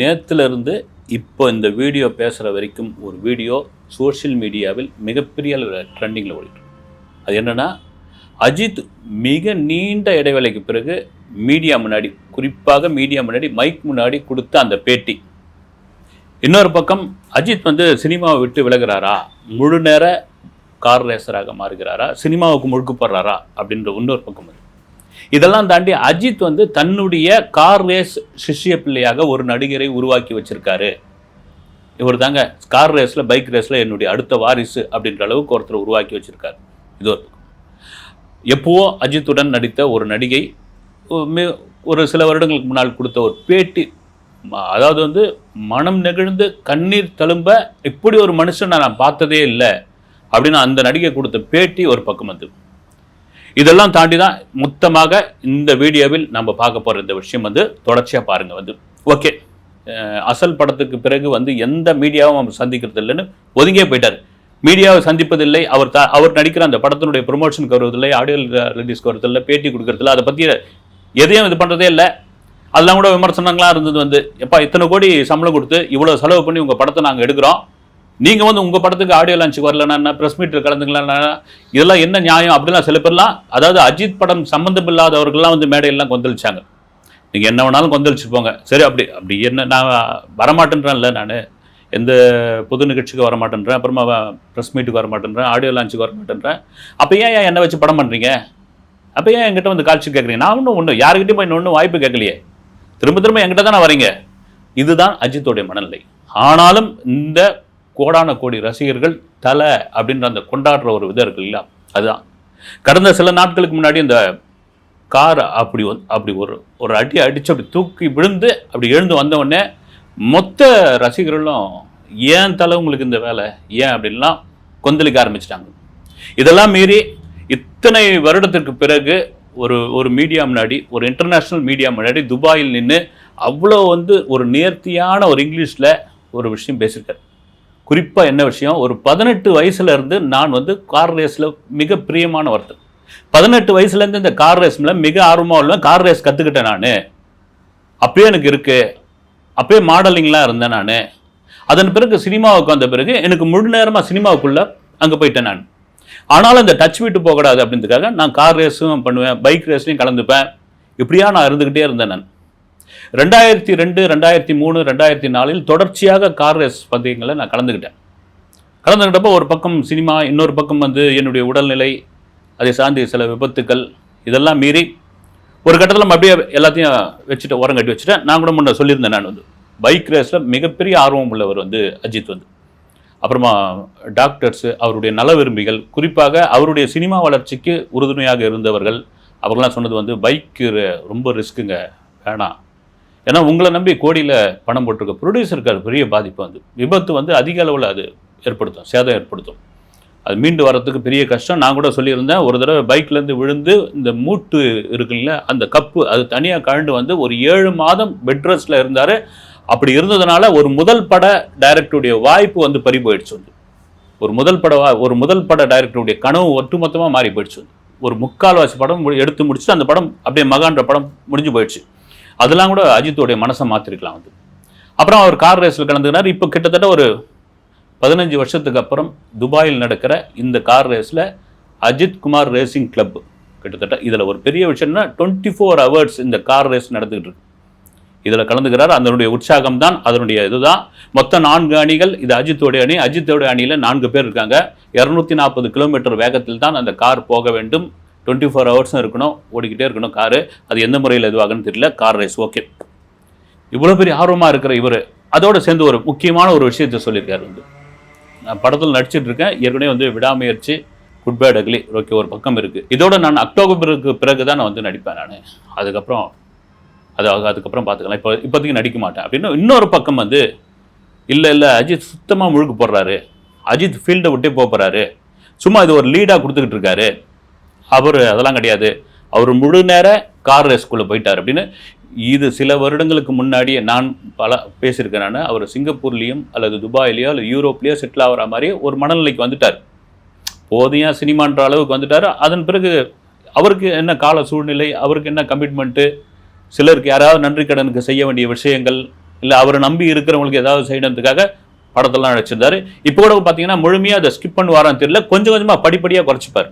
நேற்றுலேருந்து இப்போ இந்த வீடியோ பேசுகிற வரைக்கும் ஒரு வீடியோ சோஷியல் மீடியாவில் மிகப்பெரிய ட்ரெண்டிங்கில் ஓடிட்டு அது என்னென்னா அஜித் மிக நீண்ட இடைவேளைக்கு பிறகு மீடியா முன்னாடி குறிப்பாக மீடியா முன்னாடி மைக் முன்னாடி கொடுத்த அந்த பேட்டி. இன்னொரு பக்கம் அஜித் வந்து சினிமாவை விட்டு விலகிறாரா? முழு நேர கார் ரேசராக மாறுகிறாரா? சினிமாவுக்கு முழுக்கப்படுறாரா அப்படின்ற இன்னொரு பக்கம் இதெல்லாம் தாண்டி அஜித் வந்து தன்னுடைய கார் ரேஸ் சிஷ்ய பிள்ளையாக ஒரு நடிகரை உருவாக்கி வச்சிருக்காரு. இவர் தாங்க கார் ரேஸில் பைக் ரேஸில் என்னுடைய அடுத்த வாரிசு அப்படின்ற அளவுக்கு ஒருத்தர் உருவாக்கி வச்சிருக்காரு. இது ஒரு எப்போவோ அஜித்துடன் நடித்த ஒரு நடிகை ஒரு சில வருடங்களுக்கு முன்னால் கொடுத்த ஒரு பேட்டி அதாவது வந்து மனம் நெகிழ்ந்து கண்ணீர் தழும்ப இப்படி ஒரு மனுஷனை நான் பார்த்ததே இல்லை அப்படின்னு அந்த நடிகை கொடுத்த பேட்டி ஒரு பக்கம் வந்து இதெல்லாம் தாண்டி தான் மொத்தமாக இந்த வீடியோவில் நம்ம பார்க்க போகிற இந்த விஷயம் வந்து தொடர்ச்சியாக பாருங்க வந்து. ஓகே. அசல் படத்துக்கு பிறகு வந்து எந்த மீடியாவும் அவர் சந்திக்கிறது இல்லைன்னு ஒதுங்கே போயிட்டார். மீடியாவை சந்திப்பதில்லை அவர் த அவர் நடிக்கிற அந்த படத்தினுடைய ப்ரொமோஷனுக்கு வருவதில்லை ஆடியோ ரிலீஸ்க்கு வருவதில்லை பேட்டி கொடுக்கறதில்ல அதை பற்றி எதையும் இது பண்ணுறதே இல்லை. அதெல்லாம் கூட விமர்சனங்களாக இருந்தது வந்து எப்பா இத்தனை கோடி சம்பளம் கொடுத்து இவ்வளோ செலவு பண்ணி உங்கள் படத்தை நாங்கள் எடுக்கிறோம். நீங்கள் வந்து உங்கள் படத்துக்கு ஆடியோ லான்ச் வரலன்னா ப்ரெஸ் மீட்டில் கலந்துங்களா இதெல்லாம் என்ன நியாயம்? அப்படிலாம் சில பேர்லாம் அதாவது அஜித் படம் சம்மந்தம் இல்லாதவர்கள்லாம் வந்து மேடையெல்லாம் கொந்தளிச்சாங்க. நீங்கள் என்ன வேணாலும் கொந்தளிச்சு போங்க. சரி அப்படி அப்படி என்ன நான் வரமாட்டேன்றேன்ல நான். எந்த பொது நிகழ்ச்சிக்கு வரமாட்டேன்றேன். அப்புறமா ப்ரெஸ் மீட்டுக்கு வரமாட்டேன்றேன். ஆடியோ லான்ச்சுக்கு வரமாட்டேன்றேன். அப்போ ஏன் ஏன் என்னை வச்சு படம் பண்ணுறீங்க அப்போ ஏன் என்கிட்ட வந்து காட்சி கேட்குறீங்க? நான் ஒன்றும் ஒன்று யாருக்கிட்டையும் போய் ஒன்றும் வாய்ப்பு கேட்கலையே. திரும்ப திரும்ப என்கிட்ட தானே வரீங்க. இதுதான் அஜித்தோடைய மனநிலை. ஆனாலும் இந்த கோடான கோடி ரசிகர்கள் தலை அப்படின்ற அந்த கொண்டாடுற ஒரு விதம் இருக்கு இல்லையா? அதுதான். கடந்த சில நாட்களுக்கு முன்னாடி இந்த கார் அப்படி அப்படி ஒரு ஒரு அடி அடித்து அப்படி தூக்கி விழுந்து அப்படி எழுந்து வந்தவுடனே மொத்த ரசிகர்களும் ஏன் தலை உங்களுக்கு இந்த வேலை? ஏன் அப்படின்லாம் கொந்தளிக்க ஆரம்பிச்சிட்டாங்க. இதெல்லாம் மீறி இத்தனை வருடத்திற்கு பிறகு ஒரு ஒரு மீடியா முன்னாடி ஒரு இன்டர்நேஷ்னல் மீடியா முன்னாடி துபாயில் நின்று அவ்வளோ வந்து ஒரு நேர்த்தியான ஒரு இங்கிலீஷில் ஒரு விஷயம் பேசியிருக்காரு. குறிப்பாக என்ன விஷயம்? ஒரு பதினெட்டு வயசுல இருந்து நான் வந்து கார் ரேஸில் மிக பிரியமான ஒருத்தர் பதினெட்டு வயசுலேருந்து இந்த கார் ரேஸ்ல மிக ஆர்வமாக உள்ள கார் ரேஸ் கற்றுக்கிட்டேன் நான். அப்பயே எனக்கு இருக்குது அப்பயே மாடலிங்லாம் இருந்தேன் நான். அதன் பிறகு சினிமாவுக்கு வந்த பிறகு எனக்கு முழு நேரமாக சினிமாவுக்குள்ளே அங்கே போயிட்டேன் நான். ஆனாலும் இந்த டச் விட்டு போகக்கூடாது அப்படின்றதுக்காக நான் கார் ரேஸும் பண்ணுவேன் பைக் ரேஸ்லையும் கலந்துப்பேன். இப்படியா நான் இருந்துக்கிட்டே இருந்தேன் நான். ரெண்டாயிரத்தி ரெண்டு ரெண்டாயிரத்தி மூணு ரெண்டாயிரத்தி நாலில் தொடர்ச்சியாக கார் ரேஸ் பந்தயங்களை நான் கலந்துக்கிட்டேன். கலந்துக்கிட்டப்போ ஒரு பக்கம் சினிமா இன்னொரு பக்கம் வந்து என்னுடைய உடல்நிலை அதை சார்ந்த சில விபத்துக்கள் இதெல்லாம் மீறி ஒரு கட்டத்தில் நம்ம அப்படியே எல்லாத்தையும் வச்சுட்டு உரம் கட்டி வச்சுட்டேன். நான் கூட முன்ன சொல்லியிருந்தேன் நான் வந்து. பைக் ரேஸில் மிகப்பெரிய ஆர்வம் உள்ளவர் வந்து அஜித் வந்து. அப்புறமா டாக்டர்ஸு அவருடைய நல விரும்பிகள் குறிப்பாக அவருடைய சினிமா வளர்ச்சிக்கு உறுதுணையாக இருந்தவர்கள் அவர்கள்லாம் சொன்னது வந்து பைக்கு ரொம்ப ரிஸ்க்குங்க வேணாம். ஏன்னா உங்களை நம்பி கோடியில் பணம் போட்டிருக்க ப்ரொடியூசருக்கு அது பெரிய பாதிப்பு வந்து. விபத்து வந்து அதிக அளவில் அது ஏற்படுத்தும் சேதம் ஏற்படுத்தும். அது மீண்டு வரத்துக்கு பெரிய கஷ்டம். நான் கூட சொல்லியிருந்தேன் ஒரு தடவை பைக்லேருந்து விழுந்து இந்த மூட்டு இருக்குல்ல அந்த கப்பு அது தனியாக கழண்டு வந்து ஒரு ஏழு மாதம் பெட் ரெஸ்ட்டில் இருந்தார். அப்படி இருந்ததுனால ஒரு முதல் பட டைரக்டருடைய வாய்ப்பு வந்து பறி போயிடுச்சு வந்து. ஒரு முதல் பட ஒரு முதல் பட டைரக்டருடைய கனவு ஒட்டுமொத்தமாக மாறி போயிடுச்சு வந்து. ஒரு முக்கால்வாசி படம் எடுத்து முடிச்சுட்டு அந்த படம் அப்படியே மகான்ற படம் முடிஞ்சு போயிடுச்சு. அதெல்லாம் கூட அஜித்துடைய மனசை மாற்றிருக்கலாம் வந்து அப்புறம் அவர் கார் ரேஸில் கலந்துக்கினார். இப்போ கிட்டத்தட்ட ஒரு பதினஞ்சு வருஷத்துக்கு அப்புறம் துபாயில் நடக்கிற இந்த கார் ரேஸில் அஜித் குமார் ரேசிங் கிளப் கிட்டத்தட்ட இதில் ஒரு பெரிய விஷயம்னா டுவெண்ட்டி ஃபோர் ஹவர்ஸ் இந்த கார் ரேஸ் நடந்துகிட்டு இருக்கு. இதில் கலந்துக்கிறார். அதனுடைய உற்சாகம் தான் அதனுடைய இதுதான் மொத்தம் நான்கு அணிகள் இது அஜித்தோடைய அணி. அஜித்தோடைய அணியில் நான்கு பேர் இருக்காங்க. இரநூத்தி நாற்பது கிலோமீட்டர் வேகத்தில் தான் அந்த கார் போக வேண்டும். டுவெண்ட்டி ஃபோர் ஹவர்ஸும் இருக்கணும் ஓடிக்கிட்டே இருக்கணும் காரு அது எந்த முறையில் இதுவாகன்னு தெரியல கார் ரேஸ் ஓகே இவ்வளோ பெரிய ஆர்வமாக இருக்கிற இவர் அதோடு சேர்ந்து ஒரு முக்கியமான ஒரு விஷயத்தை சொல்லியிருக்காரு வந்து. நான் படத்தில் நடிச்சிட்டு இருக்கேன் ஏற்கனவே வந்து விடாமுயற்சி குட் பேட் அக்லி ஓகே ஒரு பக்கம் இருக்குது இதோட நான் அக்டோபருக்கு பிறகு தான் நான் வந்து நடிப்பேன் நான். அதுக்கப்புறம் அது அதுக்கப்புறம் பார்த்துக்கலாம். இப்போ இப்போதைக்கு நடிக்க மாட்டேன். அப்படின்னு இன்னொரு பக்கம் வந்து இல்லை இல்லை அஜித் சுத்தமாக முழுக்கு போடுறாரு. அஜித் ஃபீல்டை விட்டே போகிறாரு சும்மா இது ஒரு லீடாக கொடுத்துக்கிட்டு இருக்காரு. அவர் அதெல்லாம் கிடையாது. அவர் முழு நேர கார் ரேஸ்குள்ளே போயிட்டார். அப்படின்னு இது சில வருடங்களுக்கு முன்னாடியே நான் பல பேசியிருக்கேன் நான். அவர் சிங்கப்பூர்லேயும் அல்லது துபாயிலேயோ அல்லது யூரோப்லேயோ செட்டில் ஆகிற மாதிரி ஒரு மனநிலைக்கு வந்துட்டார். போதையாக சினிமான்ற அளவுக்கு வந்துட்டார். அதன் பிறகு அவருக்கு என்ன கால சூழ்நிலை அவருக்கு என்ன கமிட்மெண்ட்டு சிலருக்கு யாராவது நன்றி கடனுக்கு செய்ய வேண்டிய விஷயங்கள் இல்லை அவரை நம்பி இருக்கிறவங்களுக்கு ஏதாவது செய்யறதுக்காக படத்தெல்லாம் நடிச்சிருந்தாரு. இப்போ கூட பார்த்தீங்கன்னா முழுமையாக அதை ஸ்கிப் பண்ணுவாரான்னு தெரியல. கொஞ்சம் கொஞ்சமாக படிப்படியாக குறைச்சிப்பார்.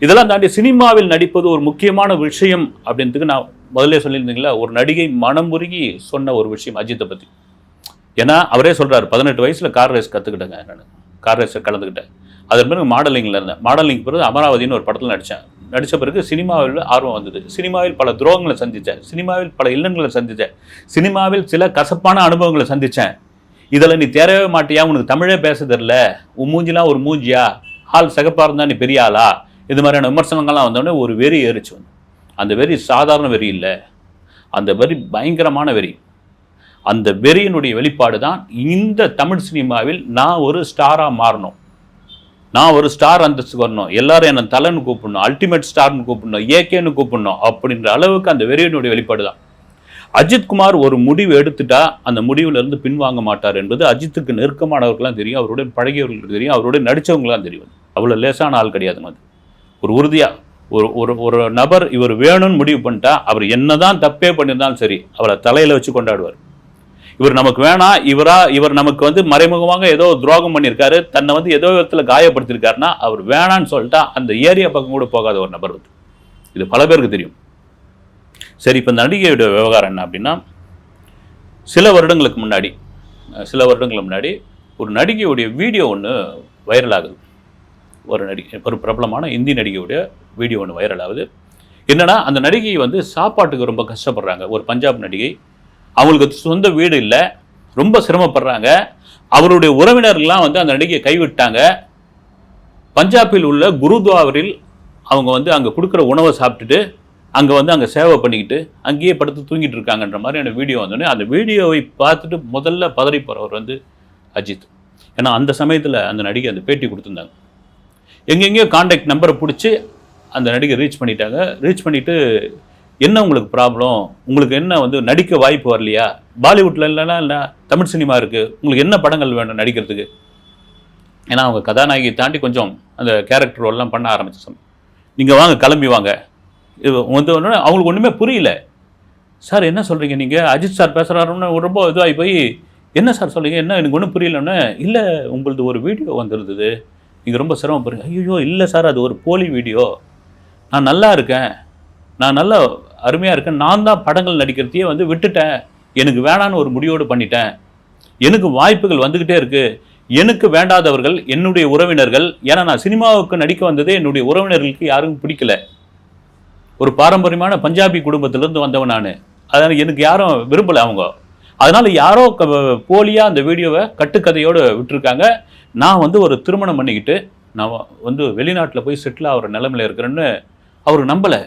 இதெல்லாம் தாண்டி சினிமாவில் நடிப்பது ஒரு முக்கியமான விஷயம் அப்படின்றதுக்கு நான் முதல்ல சொல்லியிருந்தீங்களா ஒரு நடிகை மனம் உருகி சொன்ன ஒரு விஷயம் அஜித்தை பற்றி ஏன்னா அவரே சொல்கிறார் பதினெட்டு வயசில் கார் ரேஸ் கற்றுக்கிட்டேங்க நான். கார் ரேஸில் கலந்துக்கிட்டேன். அதன் பிறகு மாடலிங்கில் இருந்தேன். மாடலிங் பிறகு அமராவதினு ஒரு படத்தில் நடித்தேன் நடித்த பிறகு சினிமாவில் ஆர்வம் வந்தது. சினிமாவில் பல துரோகங்களை சந்தித்தேன் சினிமாவில் பல இல்லங்களை சந்தித்தேன் சினிமாவில் சில கசப்பான அனுபவங்களை சந்தித்தேன் இதில் நீ தேரவே மாட்டியா? உனக்கு தமிழே பேச தெரில உன் மூஞ்சிலாம் ஒரு மூஞ்சியா? ஆள் சிகப்பாக இருந்தா நீ பெரிய ஆளா? இது மாதிரியான விமர்சனங்கள்லாம் வந்தோடனே ஒரு வெறி ஏறிச்சு வந்து. அந்த வெறி சாதாரண வெறி இல்லை. அந்த வெறி பயங்கரமான வெறி. அந்த வெறியினுடைய வெளிப்பாடு தான் இந்த தமிழ் சினிமாவில் நான் ஒரு ஸ்டாராக மாறணும். நான் ஒரு ஸ்டார் அந்தஸ்து வரணும். எல்லாரும் என்னை தலைன்னு கூப்பிடணும் அல்டிமேட் ஸ்டார்னு கூப்பிடணும் ஏகேன்னு கூப்பிடணும் அப்படின்ற அளவுக்கு அந்த வெறியினுடைய வெளிப்பாடு தான். அஜித்குமார் ஒரு முடிவு எடுத்துட்டா அந்த முடிவுலேருந்து பின்வாங்க மாட்டார் என்பது அஜித்துக்கு நெருக்கமானவர்களாம் தெரியும். அவருடன் பழகியவர்களுக்கு தெரியும். அவருடைய நடித்தவங்களாம் தெரியும். அவ்வளோ லேசான ஆள் கிடையாதுங்க அது ஒரு உறுதியாக ஒரு ஒரு ஒரு நபர் இவர் வேணும்னு முடிவு பண்ணிட்டா அவர் என்ன தான் தப்பே பண்ணியிருந்தாலும் சரி அவரை தலையில் வச்சு கொண்டாடுவார். இவர் நமக்கு வேணாம் இவரா இவர் நமக்கு வந்து மறைமுகமாக ஏதோ துரோகம் பண்ணியிருக்காரு தன்னை வந்து ஏதோ விதத்தில் காயப்படுத்தியிருக்காருன்னா அவர் வேணான்னு சொல்லிட்டா அந்த ஏரியா பக்கம் கூட போகாத ஒரு நபர் வந்து. இது பல பேருக்கு தெரியும். சரி இப்போ இந்த நடிகையோட விவகாரம் என்ன அப்படின்னா சில வருடங்களுக்கு முன்னாடி சில வருடங்களுக்கு முன்னாடி ஒரு நடிகையுடைய வீடியோ ஒன்று வைரல் ஆகுது. ஒரு நடிகை ஒரு பிரபலமான இந்தி நடிகையுடைய வீடியோ ஒன்று வைரல் ஆகுது. என்னன்னா அந்த நடிகை வந்து சாப்பாட்டுக்கு ரொம்ப கஷ்டப்படுறாங்க. ஒரு பஞ்சாப் நடிகை. அவங்களுக்கு சொந்த வீடு இல்லை. ரொம்ப சிரமப்படுறாங்க. அவருடைய உறவினர்கள்லாம் வந்து அந்த நடிகையை கைவிட்டாங்க. பஞ்சாபில் உள்ள குருத்வாரில் அவங்க வந்து அங்கே கொடுக்குற உணவை சாப்பிட்டுட்டு அங்கே வந்து அங்கே சேவை பண்ணிக்கிட்டு அங்கேயே படுத்து தூங்கிட்டு இருக்காங்கன்ற மாதிரியான வீடியோ வந்தோடனே அந்த வீடியோவை பார்த்துட்டு முதல்ல பதறி போகிறவர் வந்து அஜித். ஏன்னா அந்த சமயத்தில் அந்த நடிகை அந்த பேட்டி கொடுத்துருந்தாங்க. எங்கெங்கேயோ காண்டாக்ட் நம்பரை பிடிச்சி அந்த நடிகை ரீச் பண்ணிட்டாங்க. ரீச் பண்ணிவிட்டு என்ன உங்களுக்கு ப்ராப்ளம் உங்களுக்கு என்ன வந்து நடிக்க வாய்ப்பு வரலையா? பாலிவுட்டில் இல்லைன்னா இல்லை தமிழ் சினிமா இருக்குது உங்களுக்கு என்ன படங்கள் வேணும் நடிக்கிறதுக்கு? ஏன்னா அவங்க கதாநாயகியை தாண்டி கொஞ்சம் அந்த கேரக்டர் ரோல்லாம் பண்ண ஆரம்பிச்ச சமயம் நீங்கள் வாங்க கிளம்பி வாங்க. இது வந்து ஒன்று அவங்களுக்கு ஒன்றுமே புரியல. சார் என்ன சொல்கிறீங்க நீங்கள் அஜித் சார் பேசுகிறாருன்னு ரொம்ப இதுவாகி போய் என்ன சார் சொல்கிறீங்க என்ன எனக்கு ஒன்றும் புரியலன்னு? இல்லை உங்களது ஒரு வீடியோ வந்திருந்தது. இது ரொம்ப சிரமம் பாருங்க. ஐயோ இல்லை சார் அது ஒரு போலி வீடியோ. நான் நல்லா இருக்கேன். நான் நல்லா அருமையாக இருக்கேன். நான் தான் படங்கள் நடிக்கிறதையே வந்து விட்டுட்டேன். எனக்கு வேணான்னு ஒரு முடிவோடு பண்ணிட்டேன். எனக்கு வாய்ப்புகள் வந்துக்கிட்டே இருக்குது எனக்கு வேண்டாதவர்கள் என்னுடைய உறவினர்கள். ஏன்னா நான் சினிமாவுக்கு நடிக்க வந்ததே என்னுடைய உறவினர்களுக்கு யாருக்கும் பிடிக்கல. ஒரு பாரம்பரியமான பஞ்சாபி குடும்பத்திலேருந்து வந்தவன் நான். அதனால் எனக்கு யாரும் விரும்பலை அவங்க. அதனால் யாரோ போலியாக அந்த வீடியோவை கட்டுக்கதையோடு விட்டுருக்காங்க. நான் வந்து ஒரு திருமணம் பண்ணிக்கிட்டு நான் வந்து வெளிநாட்டில் போய் செட்டில் ஆகிற நிலமையில இருக்கிறேன்னு அவர் நம்பலை.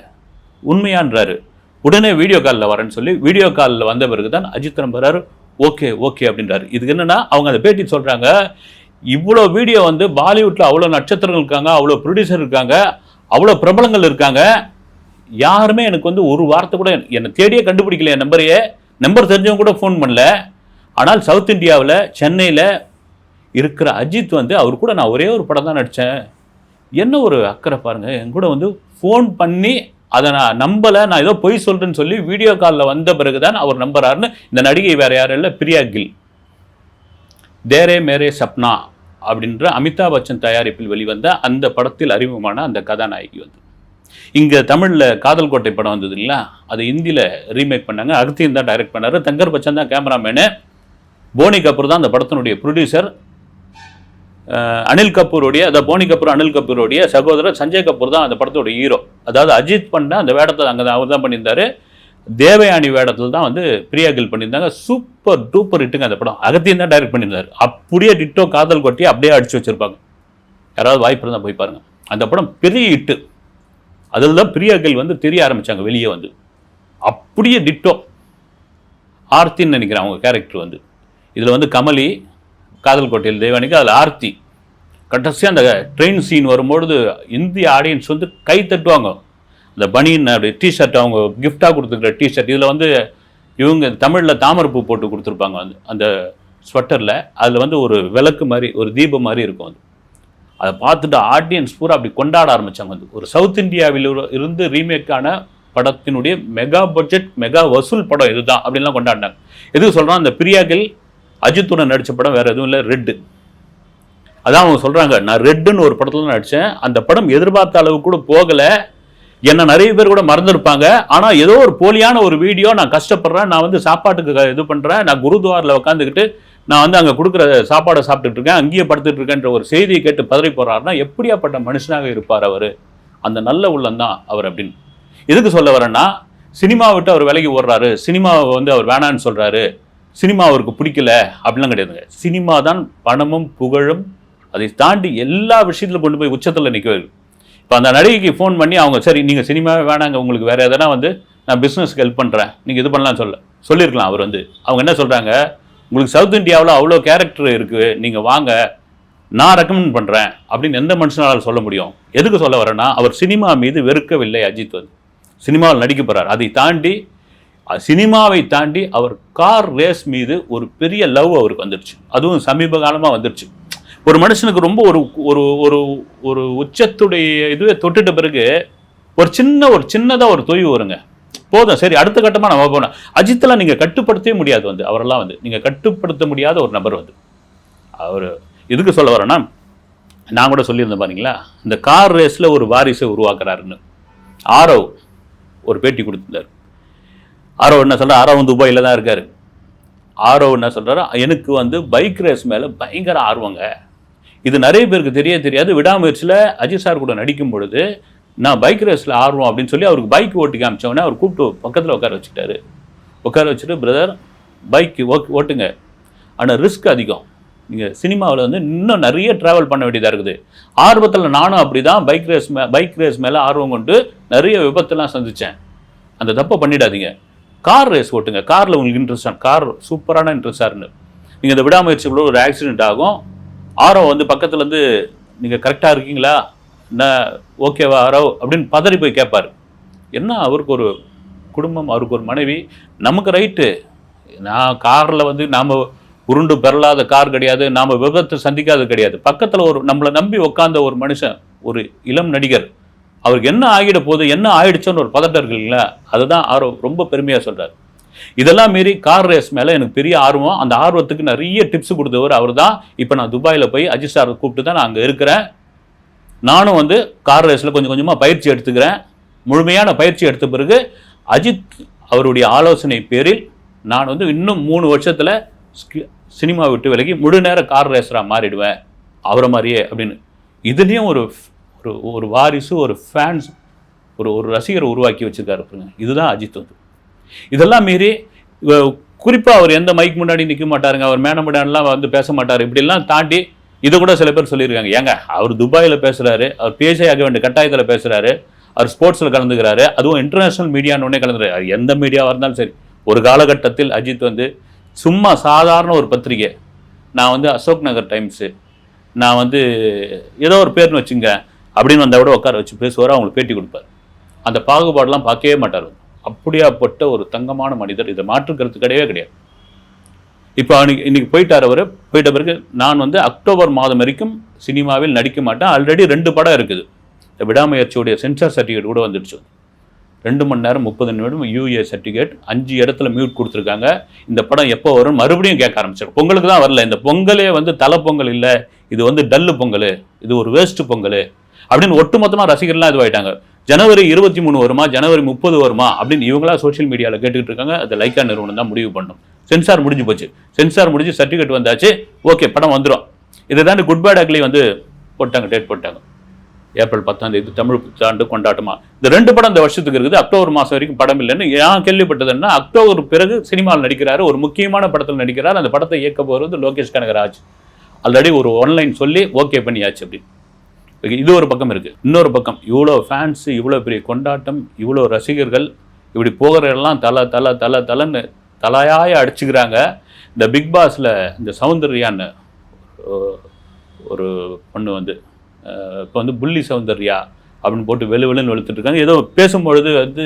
உண்மையான்றாரு. உடனே வீடியோ காலில் வரேன்னு சொல்லி வீடியோ காலில் வந்த பிறகு தான் அஜித் நம்புறாரு. ஓகே ஓகே அப்படின்றாரு. இதுக்கு என்னென்னா அவங்க அந்த பேட்டி சொல்கிறாங்க இவ்வளோ வீடியோ வந்து பாலிவுட்டில் அவ்வளோ நட்சத்திரங்கள் இருக்காங்க அவ்வளோ ப்ரொடியூசர் இருக்காங்க அவ்வளோ பிரபலங்கள் இருக்காங்க. யாருமே எனக்கு வந்து ஒரு வார்த்தை கூட என்னை தேடியே கண்டுபிடிக்கல என் நம்பரையே. நம்பர் தெரிஞ்சவங்க கூட ஃபோன் பண்ணல. ஆனால் சவுத் இந்தியாவில் சென்னையில் இருக்கிற அஜித் வந்து அவர் கூட நான் ஒரே ஒரு படம் தான் நடித்தேன் என்ன ஒரு அக்கறை பாருங்கள் என் கூட வந்து ஃபோன் பண்ணி அதை நான் நம்பலை நான் ஏதோ பொய் சொல்கிறேன்னு சொல்லி வீடியோ காலில் வந்த பிறகு தான் அவர் நம்புறாருன்னு இந்த நடிகை வேறு யாரும் இல்லை பிரியா கில். தேரே மேரே சப்னா அப்படின்ற அமிதாப் பச்சன் தயாரிப்பில் வெளிவந்த அந்த படத்தில் அறிமுகமான அந்த கதாநாயகி வந்து. இங்கே தமிழில் காதல் கோட்டை படம் வந்தது இல்லைங்களா அது ஹிந்தியில் ரீமேக் பண்ணாங்க. அகத்தியம் தான் டைரக்ட் பண்ணாரு. தங்கர் பச்சன் தான் கேமராமேனு போனி கபூர் தான் அந்த படத்தினுடைய ப்ரொடியூசர் அனில் கபூருடைய அதாவது போனி கபூர் அனில் கபூருடைய சகோதரர் சஞ்சய் கபூர் தான் அந்த படத்தோட ஹீரோ அதாவது அஜித் பண்ண அந்த வேடத்தை அங்கே அவர் தான் பண்ணியிருந்தாரு. தேவயானி வேடத்தில் தான் வந்து பிரியா கில் பண்ணியிருந்தாங்க. சூப்பர் டூப்பர் ஹிட்டுங்க அந்த படம். அகத்தியம் தான் டைரக்ட் பண்ணியிருந்தாரு. அப்படியே டிட்டோ காதல் கொட்டி அப்படியே அடிச்சு வச்சுருப்பாங்க. யாராவது வாய்ப்பு இருந்தால் போய் பாருங்கள் அந்த படம் பெரிய ஹிட்டு அதில் தான் பிரியா கில் வந்து தெரிய ஆரம்பிச்சாங்க வெளியே வந்து. அப்படியே டிட்டோ. ஆர்த்தின்னு நினைக்கிறேன் அவங்க கேரக்டர் வந்து. இதில் வந்து கமலி காதல் கோட்டையில் தேவானிக்கு அதில் ஆர்த்தி. கடைசியாக அந்த ட்ரெயின் சீன் வரும்பொழுது இந்திய ஆடியன்ஸ் வந்து கை தட்டுவாங்க. அந்த பனியன் அப்படி டிஷர்ட் அவங்க கிஃப்டாக கொடுத்துருக்குற டிஷர்ட் இதில் வந்து இவங்க தமிழில் தாமரப்பூ போட்டு கொடுத்துருப்பாங்க. வந்து அந்த ஸ்வெட்டரில் அதில் வந்து ஒரு விளக்கு மாதிரி ஒரு தீபம் மாதிரி இருக்கும் அது. அதை பார்த்துட்டு ஆடியன்ஸ் பூரா அப்படி கொண்டாட ஆரம்பித்தாங்க வந்து ஒரு சவுத் இந்தியாவில் இருந்து ரீமேக்கான படத்தினுடைய மெகா பட்ஜெட் மெகா வசூல் படம் இதுதான் அப்படின்லாம் கொண்டாடினாங்க. எதுக்கு சொல்கிறோம் அந்த பிரியாகில் அஜித்துடன் நடித்த படம் வேறு எதுவும் இல்லை ரெட்டு அதான் அவங்க சொல்கிறாங்க நான் ரெட்டுன்னு ஒரு படத்தில் நடித்தேன் அந்த படம் எதிர்பார்த்த அளவு கூட போகலை. என்னை நிறைய பேர் கூட மறந்துருப்பாங்க. ஆனால் ஏதோ ஒரு போலியான ஒரு வீடியோ நான் கஷ்டப்படுறேன். நான் வந்து சாப்பாட்டுக்கு இது பண்ணுறேன் நான் குருத்வாரில் உட்காந்துக்கிட்டு நான் வந்து அங்கே கொடுக்குற சாப்பாடை சாப்பிட்டுட்டு இருக்கேன். அங்கேயே படுத்துட்டு இருக்கேன்ற ஒரு செய்தியை கேட்டு பதறி போகிறாருன்னா எப்படியாப்பட்ட மனுஷனாக இருப்பார் அவர்? அந்த நல்ல உள்ளம் தான் அவர் அப்படின்னு. எதுக்கு சொல்ல வரேன்னா சினிமா விட்டு அவர் விலகி ஓடுறாரு. சினிமாவை வந்து அவர் வேணான்னு சொல்கிறாரு சினிமா அவருக்கு பிடிக்கல அப்படிலாம் கிடையாதுங்க. சினிமா தான் பணமும் புகழும் அதை தாண்டி எல்லா விஷயத்திலும் கொண்டு போய் உச்சத்தில் நிற்க வைக்கும் இப்போ அந்த நடிகைக்கு ஃபோன் பண்ணி அவங்க சரி நீங்கள் சினிமாவே வேணாங்க உங்களுக்கு வேறு எதனா வந்து நான் பிஸ்னஸ்க்கு ஹெல்ப் பண்ணுறேன் நீங்கள் இது பண்ணலாம் சொல்ல. சொல்லியிருக்கலாம் அவர் வந்து. அவங்க என்ன சொல்கிறாங்க உங்களுக்கு சவுத் இந்தியாவில் அவ்வளோ கேரக்டர் இருக்குது நீங்கள் வாங்க. நான் ரெக்கமெண்ட் பண்ணுறேன் அப்படின்னு எந்த மனுஷனால் சொல்ல முடியும்? எதுக்கு சொல்ல வரேன்னா அவர் சினிமா மீது வெறுக்கவில்லை அஜித் வந்து. சினிமாவில் நடிக்க போகிறார் அதை தாண்டி சினிமாவை தாண்டி அவர் கார் ரேஸ் மீது ஒரு பெரிய லவ் அவருக்கு வந்துருச்சு. அதுவும் சமீப காலமாக வந்துருச்சு. ஒரு மனுஷனுக்கு ரொம்ப ஒரு ஒரு ஒரு ஒரு உச்சத்துடைய இதுவே தொட்டுட்ட பிறகு ஒரு சின்ன ஒரு சின்னதாக ஒரு தொய்வு வருங்க. போதும் சரி அடுத்த கட்டமாக நம்ம போனோம் அஜித்தெல்லாம் நீங்கள் கட்டுப்படுத்தவே முடியாது வந்து. அவரெல்லாம் வந்து நீங்கள் கட்டுப்படுத்த முடியாத ஒரு நபர் வந்து. அவர் எதுக்கு சொல்ல வரேன்னா நான் கூட சொல்லியிருந்தேன் பாருங்களா இந்த கார் ரேஸில் ஒரு வாரிசை உருவாக்குறாருன்னு. ஆரவ் ஒரு பேட்டி கொடுத்துருந்தார். ஆரோ என்ன சொல்கிறார் ஆரவ் துபாயில் தான் இருக்கார். ஆரோ என்ன சொல்கிறாரு எனக்கு வந்து பைக் ரேஸ் மேலே பயங்கர ஆர்வங்க. இது நிறைய பேருக்கு தெரிய தெரியாது. விடாமுயற்சியில் அஜித் சார் கூட நடிக்கும் பொழுது நான் பைக் ரேஸில் ஆர்வம் அப்படின்னு சொல்லி அவருக்கு பைக் ஓட்டி காமிச்சவொடனே அவர் கூப்பிட்டு பக்கத்தில் உட்கார வச்சுட்டாரு உட்கார வச்சுட்டு பிரதர் பைக் ஓட்டுங்க. ஆனால் ரிஸ்க் அதிகம். நீங்கள் சினிமாவில் வந்து இன்னும் நிறைய ட்ராவல் பண்ண வேண்டியதாக இருக்குது. ஆர்வத்தில் நானும் அப்படி தான் பைக் ரேஸ் மே பைக் ரேஸ் மேலே ஆர்வம் கொண்டு நிறைய விபத்தெல்லாம் சந்தித்தேன் அந்த தப்பை பண்ணிடாதீங்க. கார் ரேஸ் ஓட்டுங்க. காரில் உங்களுக்கு இன்ட்ரெஸ்ட் கார் சூப்பரான இன்ட்ரெஸ்டாக நீங்கள் இந்த விடாமுயற்சிக்குள்ள ஒரு ஆக்சிடென்ட் ஆகும். ஆரோ வந்து பக்கத்துலேருந்து நீங்கள் கரெக்டாக இருக்கீங்களா? என்ன ஓகேவா ஆரோ அப்படின்னு பதறி போய் கேட்பார். என்ன அவருக்கு ஒரு குடும்பம் அவருக்கு ஒரு மனைவி? நமக்கு ரைட்டு நான் காரில் வந்து நாம் உருண்டு பெறலாத கார் கிடையாது. நாம் விபத்தை சந்திக்காத கிடையாது. பக்கத்தில் ஒரு நம்மளை நம்பி உட்காந்த ஒரு மனுஷன் ஒரு இளம் நடிகர். அவருக்கு என்ன ஆகிட போகுது என்ன ஆயிடுச்சோன்னு ஒரு பதட்டம் இருக்கு இல்லைங்களா? அதுதான் ஆர்வம். ரொம்ப பெருமையாக சொல்கிறார் இதெல்லாம் மீறி கார் ரேஸ் மேலே எனக்கு பெரிய ஆர்வம். அந்த ஆர்வத்துக்கு நிறைய டிப்ஸ் கொடுத்தவர் அவர் தான் இப்போ நான் துபாயில் போய் அஜித் சார் கூப்பிட்டு தான் நான் அங்கே இருக்கிறேன். நானும் வந்து கார் ரேஸில் கொஞ்சம் கொஞ்சமாக பயிற்சி எடுத்துக்கிறேன். முழுமையான பயிற்சி எடுத்த பிறகு அஜித் அவருடைய ஆலோசனை பேரில் நான் வந்து இன்னும் மூணு வருஷத்தில் சினிமா விட்டு விலகி முழு நேர கார் ரேஸராக மாறிடுவேன். அவரை மாதிரியே அப்படின்னு. இதுலேயும் ஒரு ஒரு ஒரு வாரிசு ஒரு ஃபேன்ஸ் ஒரு ஒரு ரசிகரை உருவாக்கி வச்சுருக்காரு பாருங்க. இதுதான் அஜித் வந்து. இதெல்லாம் மீறி குறிப்பாக அவர் எந்த மைக் முன்னாடி நிற்க மாட்டாருங்க அவர் மேன முன்னாடிலாம் வந்து பேச மாட்டார். இப்படிலாம் தாண்டி இதை கூட சில பேர் சொல்லியிருக்காங்க. ஏங்க அவர் துபாயில் பேசுகிறாரு அவர் பேசே ஆக வேண்டிய கட்டாயத்தில் பேசுகிறாரு அவர் ஸ்போர்ட்ஸில் கலந்துக்கிறாரு அதுவும் இன்டர்நேஷனல் மீடியான்னு கலந்துறாரு எந்த மீடியாவாக இருந்தாலும் சரி. ஒரு காலகட்டத்தில் அஜித் வந்து சும்மா சாதாரண ஒரு பத்திரிகை. நான் வந்து அசோக் நகர் டைம்ஸு நான் வந்து ஏதோ ஒரு பேர்னு வச்சுங்க அப்படின்னு வந்தால் கூட உட்கார வச்சு பேசுவார் அவங்களுக்கு பேட்டி கொடுப்பார். அந்த பாகுபாடெலாம் பார்க்கவே மாட்டார். அப்படியாப்பட்ட ஒரு தங்கமான மனிதர். இதை மாற்றுக்கிறது கிடையவே கிடையாது. இப்போ அன்னைக்கு இன்றைக்கி போயிட்டார் அவர். போயிட்ட பிறகு நான் வந்து அக்டோபர் மாதம் வரைக்கும் சினிமாவில் நடிக்க மாட்டேன். ஆல்ரெடி ரெண்டு படம் இருக்குது. இந்த விடாமுயற்சியுடைய சென்சார் சர்டிஃபிகேட் கூட வந்துடுச்சு. ரெண்டு மணி நேரம் முப்பது நிமிடம் யூஏ சர்டிஃபிகேட் அஞ்சு இடத்துல மியூட் கொடுத்துருக்காங்க. இந்த படம் எப்போ வரும் மறுபடியும் கேட்க ஆரம்பிச்சார் பொங்கலுக்கு தான் வரல. இந்த பொங்கலே வந்து தலை பொங்கல் இல்லை. இது வந்து டல்லு பொங்கல். இது ஒரு வேஸ்ட்டு பொங்கல். அப்படின்னு ஒட்டுமொத்தமாக ரசிகர்லாம் இதுவாயிட்டாங்க. ஜனவரி இருபத்தி மூணு வருமா ஜனவரி முப்பது வருமா அப்படின்னு இவங்களா சோஷியல் மீடியாவில் கேட்டுக்கிட்டு இருக்காங்க. அது லைக்கா நிறுவனம் தான் முடிவு பண்ணும். சென்சார் முடிஞ்சு போச்சு. சென்சார் முடிஞ்சு சர்டிஃபிகேட் வந்தாச்சு. ஓகே படம் வந்துடும் இதை தாண்டி குட் பேட் அக்லி வந்து போட்டாங்க டேட் போட்டாங்க. ஏப்ரல் பத்தாம் தேதி தமிழ் புத்தாண்டு கொண்டாட்டமா. இந்த ரெண்டு படம் இந்த வருஷத்துக்கு இருக்குது. அக்டோபர் மாதம் வரைக்கும் படம் இல்லைன்னு ஏன் கேள்விப்பட்டதுன்னா அக்டோபர் பிறகு சினிமாவில் நடிக்கிறாரு ஒரு முக்கியமான படத்தில் நடிக்கிறார். அந்த படத்தை இயக்க போகிறது லோகேஷ் கனகராஜ். ஆல்ரெடி ஒரு ஆன்லைன் சொல்லி ஓகே பண்ணியாச்சு அப்படின்னு இது ஒரு பக்கம் இருக்குது இன்னொரு பக்கம் இவ்வளோ ஃபேன்ஸு இவ்வளோ பெரிய கொண்டாட்டம் இவ்வளோ ரசிகர்கள் இப்படி போகிற எல்லாம் தலை தலை தலை தலைன்னு தலையாய அடிச்சுக்கிறாங்க. இந்த பிக் பாஸில் இந்த சௌந்தர்யான்னு ஒரு பொண்ணு வந்து இப்போ வந்து புள்ளி சௌந்தர்யா அப்படின்னு போட்டு வெளு வெளுன்னு வெளுத்துட்டு இருக்காங்க. ஏதோ பேசும்பொழுது வந்து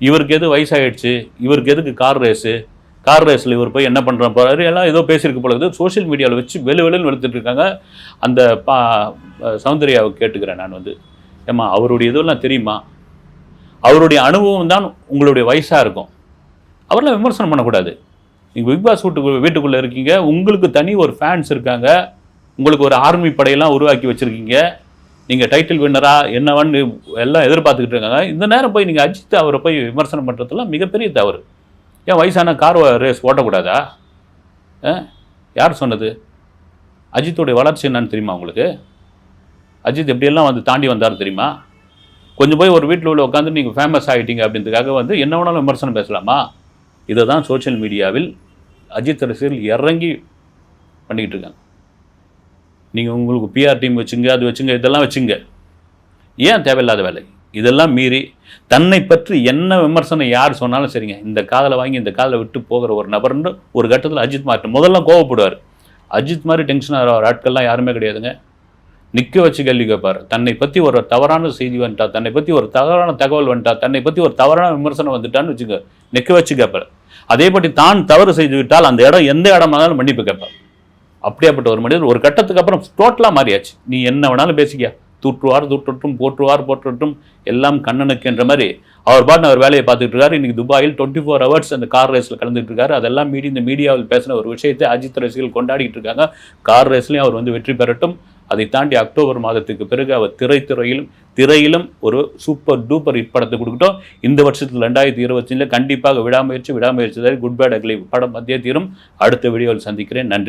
இவருக்கு எது வயசாயிடுச்சு இவருக்கு எதுக்கு கார் ரேஸு கார் ரேஸில் இவர் போய் என்ன பண்ணுற போகிறாரு எல்லாம் ஏதோ பேசியிருக்கு போல சோஷியல் மீடியாவில் வச்சு வெளு வெளுன்னு வெளுத்துட்டு இருக்காங்க. அந்த பா சௌந்தர்யாவை கேட்டுக்கிறேன் நான் வந்து. ஏம்மா அவருடைய இதெல்லாம் தெரியுமா? அவருடைய அனுபவம் தான் உங்களுடைய வயசாக இருக்கும். அவரெல்லாம் விமர்சனம் பண்ணக்கூடாது. நீங்கள் பிக் பாஸ் வீட்டுக்கு வீட்டுக்குள்ளே இருக்கீங்க. உங்களுக்கு தனி ஒரு ஃபேன்ஸ் இருக்காங்க. உங்களுக்கு ஒரு ஆர்மி படையெல்லாம் உருவாக்கி வச்சுருக்கீங்க. நீங்கள் டைட்டில் வின்னரா என்னவான்னு எல்லாம் எதிர்பார்த்துக்கிட்டு இருக்காங்க. இந்த நேரம் போய் நீங்கள் அஜித் அவரை போய் விமர்சனம் பண்ணுறதுலாம் மிகப்பெரிய தவறு. ஏன் வயசான கார் ரேஸ் ஓட்டக்கூடாதா? ஆ? யார் சொன்னது? அஜித்துடைய வளர்ச்சி என்னன்னு தெரியுமா உங்களுக்கு? அஜித் எப்படியெல்லாம் வந்து தாண்டி வந்தார் தெரியுமா? கொஞ்சம் போய் ஒரு வீட்டில் உள்ள உட்காந்து நீங்கள் ஃபேமஸ் ஆகிட்டீங்க அப்படின்றதுக்காக வந்து என்ன வேணாலும் விமர்சனம் பேசலாமா? இதை தான் சோஷியல் மீடியாவில் அஜித் ரசிகர்கள் இறங்கி பண்ணிக்கிட்டு இருக்காங்க. நீங்கள் உங்களுக்கு பிஆர் டீம் வச்சுங்க அது வச்சுங்க இதெல்லாம் வச்சுங்க. ஏன் தேவையில்லாத வேலை? இதெல்லாம் மீறி தன்னை பற்றி என்ன விமர்சனம் யார் சொன்னாலும் சரிங்க. இந்த காதலை வாங்கி இந்த காதலை விட்டு போகிற ஒரு நபர்னு ஒரு கட்டத்தில் அஜித் மார்ட்டு முதல்ல கோவப்படுவார். அஜித் மாதிரி டென்ஷன் ஆகிற ஆட்கள்லாம் யாருமே கிடையாதுங்க. நிற்க வச்சு கேள்வி கேட்பார். தன்னை பற்றி ஒரு தவறான செய்தி வந்துட்டா தன்னை பற்றி ஒரு தவறான தகவல் வந்துட்டா தன்னை பற்றி ஒரு தவறான விமர்சனம் வந்துட்டான்னு வச்சுக்க நிற்க வச்சு கேட்பார். அதேபடி தான் தவறு செய்து விட்டால் அந்த இடம் எந்த இடமா இருந்தாலும் மன்னிப்பு கேட்பார். அப்படியாப்பட்ட ஒரு மனிதர் ஒரு கட்டத்துக்கு அப்புறம் டோட்டலாக மாறியாச்சு. நீ என்ன வேணாலும் பேசிக்கியா? தூற்றுவார் தூற்றட்டும் போற்றுவார் போற்றட்டும் எல்லாம் கண்ணனுக்கு என்ற மாதிரி அவர் பாட்டு அவர் வேலையை பார்த்துட்டு இருக்காரு. இன்னைக்கு துபாயில் டுவெண்ட்டி ஃபோர் ஹவர்ஸ் அந்த கார் ரேஸில் கலந்துட்டு இருக்காரு. அதெல்லாம் மீறி இந்த மீடியாவில் பேசின ஒரு விஷயத்தை அஜித் ரசிகர்கள் கொண்டாடிட்டு இருக்காங்க. கார் ரேஸ்லையும் அவர் வந்து வெற்றி பெறட்டும். அதை தாண்டி அக்டோபர் மாதத்துக்கு பிறகு அவர் திரைத்துறையிலும் திரையிலும் ஒரு சூப்பர் டூப்பர் ஹிட் படத்தை கொடுக்கட்டும். இந்த வருஷத்தில் ரெண்டாயிரத்தி இருபத்தஞ்சில் கண்டிப்பாக விடாமுயற்சி விடாமுயற்சி குட் பேட் அக்லி படம் மத்திய தீரும். அடுத்த வீடியோவில் சந்திக்கிறேன். நன்றி.